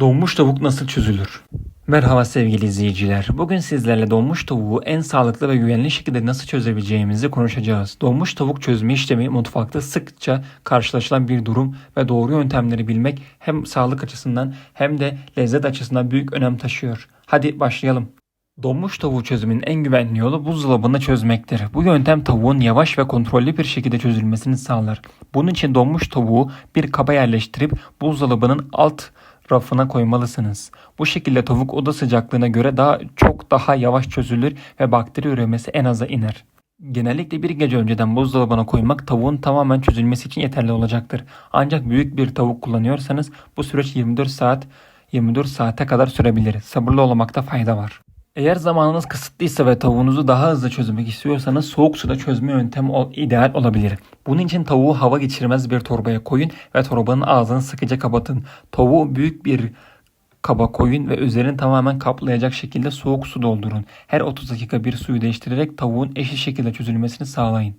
Donmuş tavuk nasıl çözülür? Merhaba sevgili izleyiciler. Bugün sizlerle donmuş tavuğu en sağlıklı ve güvenli şekilde nasıl çözebileceğimizi konuşacağız. Donmuş tavuk çözme işlemi mutfakta sıkça karşılaşılan bir durum ve doğru yöntemleri bilmek hem sağlık açısından hem de lezzet açısından büyük önem taşıyor. Hadi başlayalım. Donmuş tavuğu çözümünün en güvenli yolu buzdolabında çözmektir. Bu yöntem tavuğun yavaş ve kontrollü bir şekilde çözülmesini sağlar. Bunun için donmuş tavuğu bir kaba yerleştirip buzdolabının alt rafına koymalısınız. Bu şekilde tavuk oda sıcaklığına göre daha çok daha yavaş çözülür ve bakteri üremesi en aza iner. Genellikle bir gece önceden buzdolabına koymak tavuğun tamamen çözülmesi için yeterli olacaktır. Ancak büyük bir tavuk kullanıyorsanız bu süreç 24 saat 24 saate kadar sürebilir. Sabırlı olmakta fayda var. Eğer zamanınız kısıtlıysa ve tavuğunuzu daha hızlı çözmek istiyorsanız soğuk suda çözme yöntemi ideal olabilir. Bunun için tavuğu hava geçirmez bir torbaya koyun ve torbanın ağzını sıkıca kapatın. Tavuğu büyük bir kaba koyun ve üzerini tamamen kaplayacak şekilde soğuk su doldurun. Her 30 dakika bir suyu değiştirerek tavuğun eşit şekilde çözülmesini sağlayın.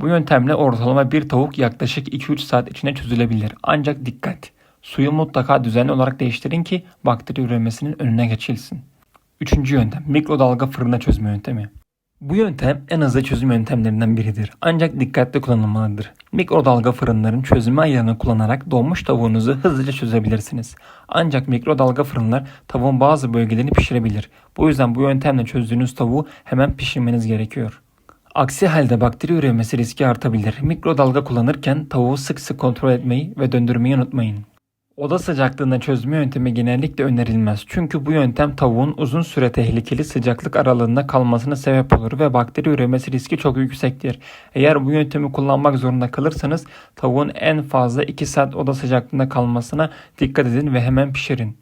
Bu yöntemle ortalama bir tavuk yaklaşık 2-3 saat içinde çözülebilir. Ancak dikkat! Suyu mutlaka düzenli olarak değiştirin ki bakteri üremesinin önüne geçilsin. Üçüncü yöntem mikrodalga fırına çözme yöntemi. Bu yöntem en hızlı çözüm yöntemlerinden biridir. Ancak dikkatli kullanılmalıdır. Mikrodalga fırınların çözme ayarını kullanarak donmuş tavuğunuzu hızlıca çözebilirsiniz. Ancak mikrodalga fırınlar tavuğun bazı bölgelerini pişirebilir. Bu yüzden bu yöntemle çözdüğünüz tavuğu hemen pişirmeniz gerekiyor. Aksi halde bakteri üremesi riski artabilir. Mikrodalga kullanırken tavuğu sık sık kontrol etmeyi ve döndürmeyi unutmayın. Oda sıcaklığında çözme yöntemi genellikle önerilmez. Çünkü bu yöntem tavuğun uzun süre tehlikeli sıcaklık aralığında kalmasına sebep olur ve bakteri üremesi riski çok yüksektir. Eğer bu yöntemi kullanmak zorunda kalırsanız tavuğun en fazla 2 saat oda sıcaklığında kalmasına dikkat edin ve hemen pişirin.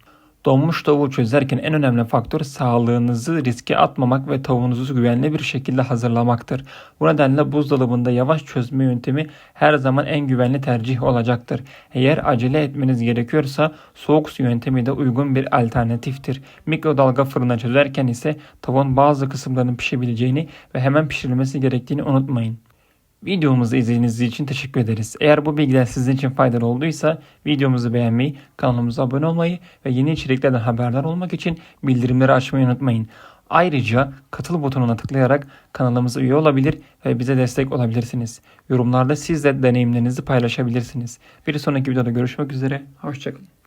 Donmuş tavuğu çözerken en önemli faktör sağlığınızı riske atmamak ve tavuğunuzu güvenli bir şekilde hazırlamaktır. Bu nedenle buzdolabında yavaş çözme yöntemi her zaman en güvenli tercih olacaktır. Eğer acele etmeniz gerekiyorsa soğuk su yöntemi de uygun bir alternatiftir. Mikrodalga fırına çözerken ise tavuğun bazı kısımlarının pişebileceğini ve hemen pişirilmesi gerektiğini unutmayın. Videomuzu izlediğiniz için teşekkür ederiz. Eğer bu bilgiler sizin için faydalı olduysa videomuzu beğenmeyi, kanalımıza abone olmayı ve yeni içeriklerden haberdar olmak için bildirimleri açmayı unutmayın. Ayrıca katıl butonuna tıklayarak kanalımıza üye olabilir ve bize destek olabilirsiniz. Yorumlarda siz de deneyimlerinizi paylaşabilirsiniz. Bir sonraki videoda görüşmek üzere. Hoşçakalın.